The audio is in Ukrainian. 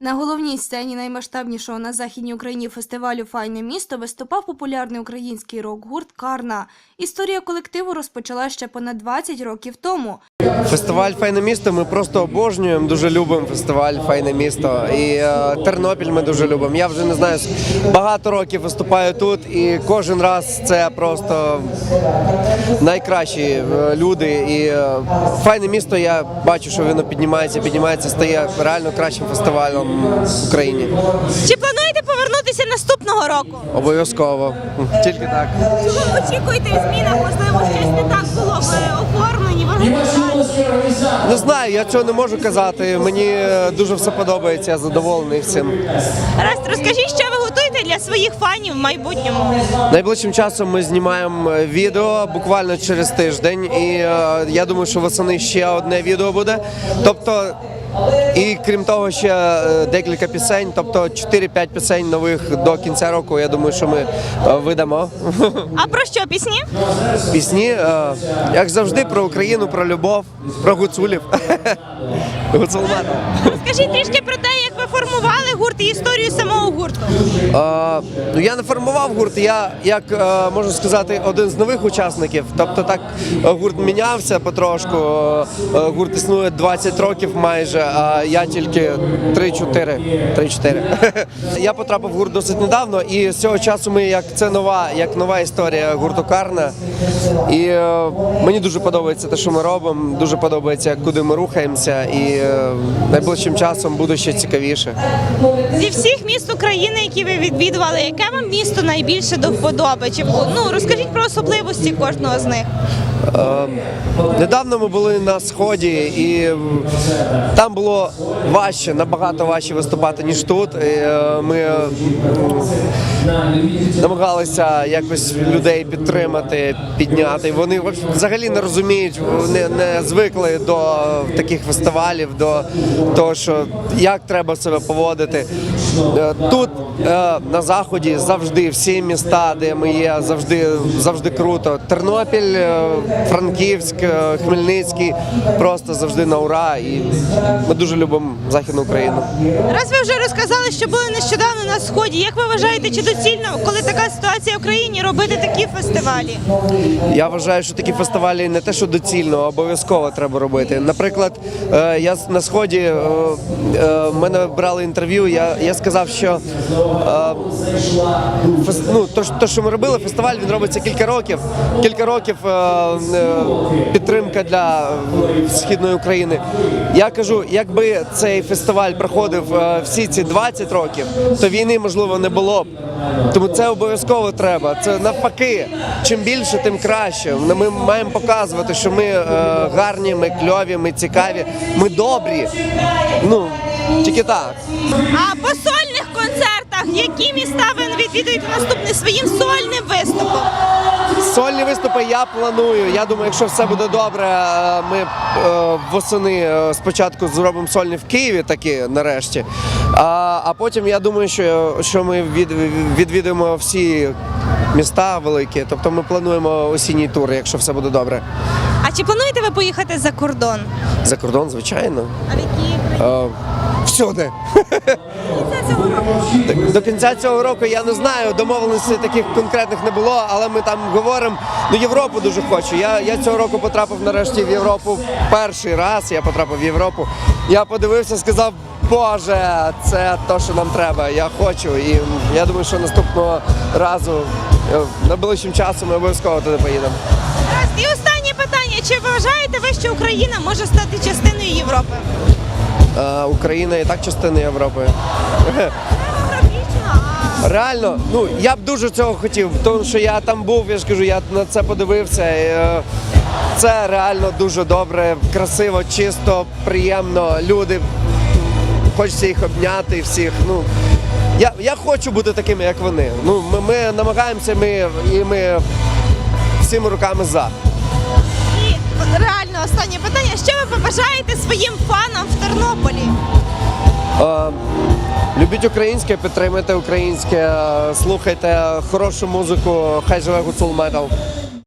На головній сцені наймасштабнішого на західній Україні фестивалю Файне місто виступав популярний український рок-гурт Карна. Історія колективу розпочала ще понад 20 років тому. Фестиваль Файне місто ми просто обожнюємо, дуже любимо фестиваль Файне місто. І е, Тернопіль ми дуже любимо. Я вже не знаю, багато років виступаю тут, і кожен раз це просто найкращі е, люди. І е, файне місто я бачу, що воно піднімається, піднімається, стає реально кращим фестивалем в Україні. Чи плануєте повернутися наступного року? Обов'язково. Тільки так. Чого очікуєте в змінах? Можливо, щось не так було в оформленні, в організації? Не знаю, я цього не можу казати. Мені е, дуже все подобається, я задоволений всім. Раз, розкажіть, що ви готуєте для своїх фанів в майбутньому? Найближчим часом ми знімаємо е, відео буквально через тиждень, і е, я думаю, що восени ще одне відео буде. Тобто, і крім того, ще е, декілька пісень, тобто 4-5 пісень нових до кінця року. Я думаю, що ми е, видамо А про що пісні? пісні, е, як завжди, про Україну, про любов, про гуцулів. Гуцулматів. Розкажіть трішки про те, як ви формували гурт і історію самого гурту. Е, ну я не формував гурт. Я як е, можна сказати, один з нових учасників. Тобто так е, гурт мінявся потрошку. Е, гурт існує 20 років майже, а я тільки 3-4. 3-4. я потрапив в гурт досить недавно, і з цього часу ми як це нова, як нова історія гурту Карна. І мені дуже подобається те, що ми робимо. Дуже подобається, куди ми рухаємося, і е, найближчим часом буде ще цікавіше. Зі всіх міст України, які ви відвідували, яке вам місто найбільше до вподоби? Чи ну розкажіть про особливості кожного з них? Недавно ми були на сході, і там було важче, набагато важче виступати ніж тут. І, е, Ми намагалися якось людей підтримати, підняти. Вони взагалі не розуміють, не, не звикли до таких фестивалів, до того, що як треба себе поводити. Е, Тут е, на заході завжди всі міста, де ми є, завжди завжди круто. Тернопіль, е, Франківськ, Хмельницький просто завжди на ура. І ми дуже любимо Західну Україну. Раз ви вже розказали, що були нещодавно на сході. Як ви вважаєте, чи доцільно, коли така ситуація в країні, робити такі фестивалі? Я вважаю, що такі фестивалі не те, що доцільно, а обов'язково треба робити. Наприклад, я на сході мене брали інтерв'ю. Я, я сказав, що е, ну, то, то, що ми робили, фестиваль він робиться кілька років. Кілька років е, е, підтримка для східної України. Я кажу, якби цей фестиваль проходив е, всі ці 20 років, то війни можливо не було б. Тому це обов'язково треба. Це навпаки. Чим більше, тим краще. Ми маємо показувати, що ми е, гарні, ми кльові, ми цікаві, ми добрі. Ну тільки так. А по сольних концертах, які міста ви відвідуєте наступне своїм сольним виступом? Сольні виступи я планую. Я думаю, якщо все буде добре, е, ми е, восени е, спочатку зробимо сольні в Києві, такі нарешті. А, а потім я думаю, що, що ми від, відвідуємо всі міста великі. Тобто ми плануємо осінній тур, якщо все буде добре. А чи плануєте ви поїхати за кордон? За кордон, звичайно. А в які всюди. До- До кінця цього року я не знаю, домовленостей таких конкретних не було, але ми там говоримо. Ну, Європу дуже хочу. Я, я цього року потрапив нарешті в Європу перший раз. Я потрапив в Європу. Я подивився, сказав, Боже, це те, що нам треба. Я хочу. І я думаю, що наступного разу е, найближчим часом ми обов'язково туди поїдемо. І останнє питання: чи вважаєте ви, що Україна може стати частиною Європи? Е, Україна і так частина Європи. Реально, ну я б дуже цього хотів, тому що я там був, я ж кажу, я на це подивився. І, е, це реально дуже добре, красиво, чисто, приємно. Люди хочеться їх обняти всіх. Ну я, я хочу бути такими, як вони. Ну, ми, ми намагаємося, ми і ми всіми руками за. Реально останнє питання: що ви побажаєте своїм фанам в Тернополі? А, Любіть українське, підтримайте українське, е, слухайте хорошу музику, хай живе гуцул метал.